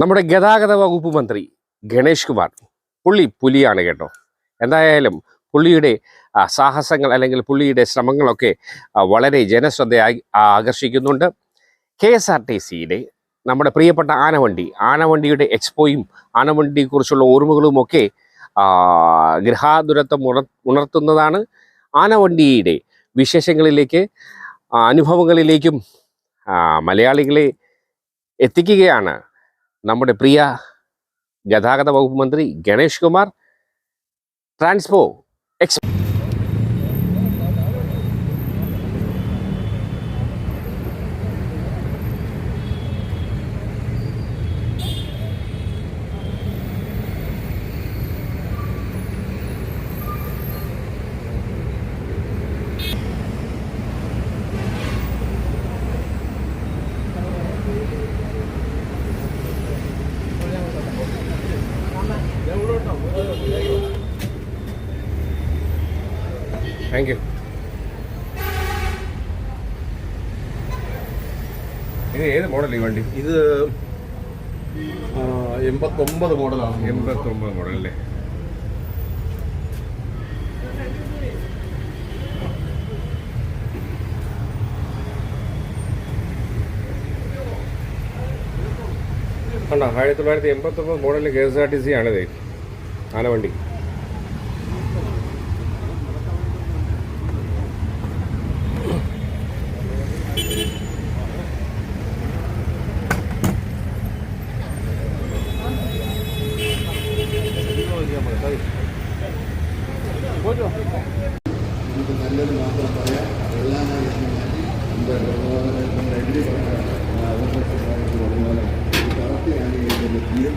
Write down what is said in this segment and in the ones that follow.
നമ്മുടെ ഗതാഗത വകുപ്പ് മന്ത്രി ഗണേഷ് കുമാർ പുള്ളി പുലിയാണ് കേട്ടോ. എന്തായാലും പുള്ളിയുടെ സാഹസങ്ങൾ അല്ലെങ്കിൽ പുള്ളിയുടെ ശ്രമങ്ങളൊക്കെ വളരെ ജനശ്രദ്ധ ആകർഷിക്കുന്നുണ്ട്. കെ എസ് ആർ ടി സിയിലെ നമ്മുടെ പ്രിയപ്പെട്ട ആനവണ്ടി ആനവണ്ടിയുടെ എക്സ്പോയും ആനവണ്ടിയെക്കുറിച്ചുള്ള ഓർമ്മകളുമൊക്കെ ഗൃഹാതുരത്വം ഉണർ ഉണർത്തുന്നതാണ്. ആനവണ്ടിയുടെ വിശേഷങ്ങളിലേക്ക് അനുഭവങ്ങളിലേക്കും മലയാളികളെ എത്തിക്കുകയാണ് നമ്മുടെ പ്രിയ ഗതാഗത വകുപ്പ് മന്ത്രി Ganesh Kumar Transpo X thank you. ഇത് ഏത് മോഡൽ ഈ വണ്ടി? ഇത് എൺപത്തൊമ്പത് മോഡലാണ്. എൺപത്തൊമ്പത് മോഡൽ അല്ലേ കണ്ടോ ആയിരത്തി തൊള്ളായിരത്തി എൺപത്തൊമ്പത് മോഡലിൽ K S R T C ആണിത്. ആനവണ്ടി ഇത് നല്ലത് മാത്രം പറയാം. എല്ലാമായി നമ്മുടെ നമ്മുടെ എം ഡി കറക്റ്റാണ് ഇതിന്റെ തീരും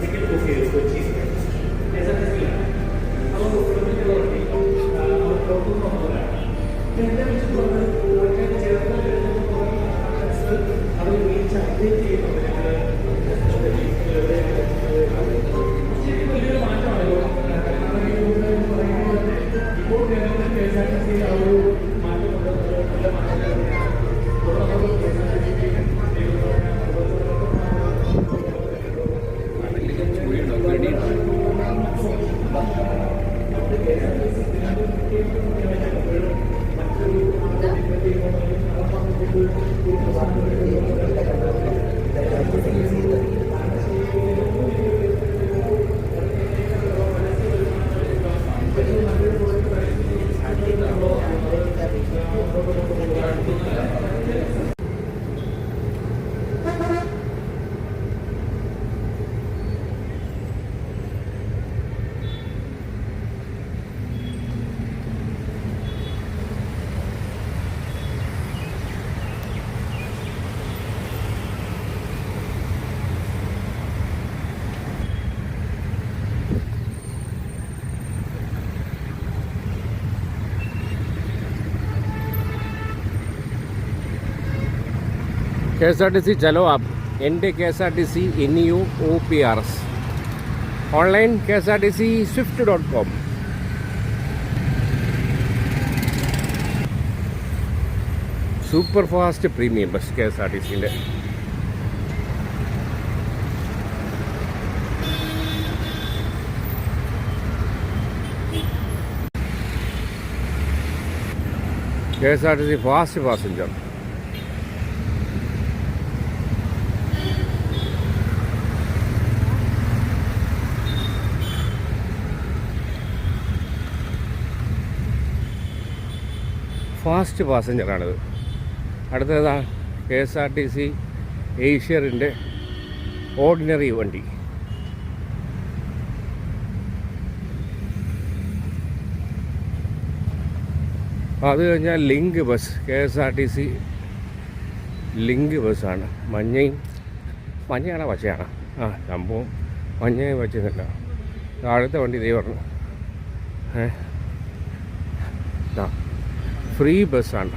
നിങ്ങൾ എന്നോട് കൂടെ കണ്ടുപിടിക്കുന്ന സമാധാനപ്പെട്ടത് എല്ലാവരും വേണ്ടി Thank K S R T C Chalo app എന്റെ K S R T C N U O P R S. Online K S R T C swift dot com. Super fast premium bus K S R T സിന്റെ. K S R T C fast passenger. Fast പാസഞ്ചറാണിത്. അടുത്തതാ K S R T C ഏഷ്യറിന്റെ ordinary വണ്ടി. അത് കഴിഞ്ഞാൽ link bus K S R T C link ബസ്സാണ്. മഞ്ഞയും മഞ്ഞയാണോ പച്ചയാണോ? ആ സംഭവം മഞ്ഞയും പച്ചയല്ല താഴത്തെ വണ്ടി ദേ പറഞ്ഞു. ഏ ഫ്രീ ബസ്സാണ്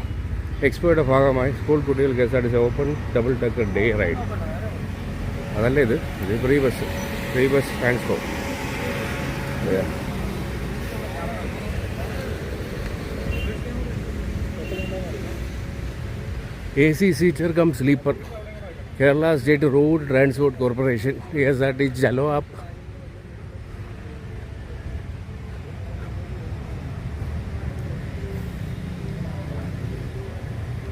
എക്സ്പോയുടെ ഭാഗമായി സ്കൂൾ കുട്ടികൾ K S R T C open double decker day ride അതല്ല ഇത്? ഇത് free bus free bus transport A C seater cum sleeper Kerala state road transport corporation K S R T Chalo app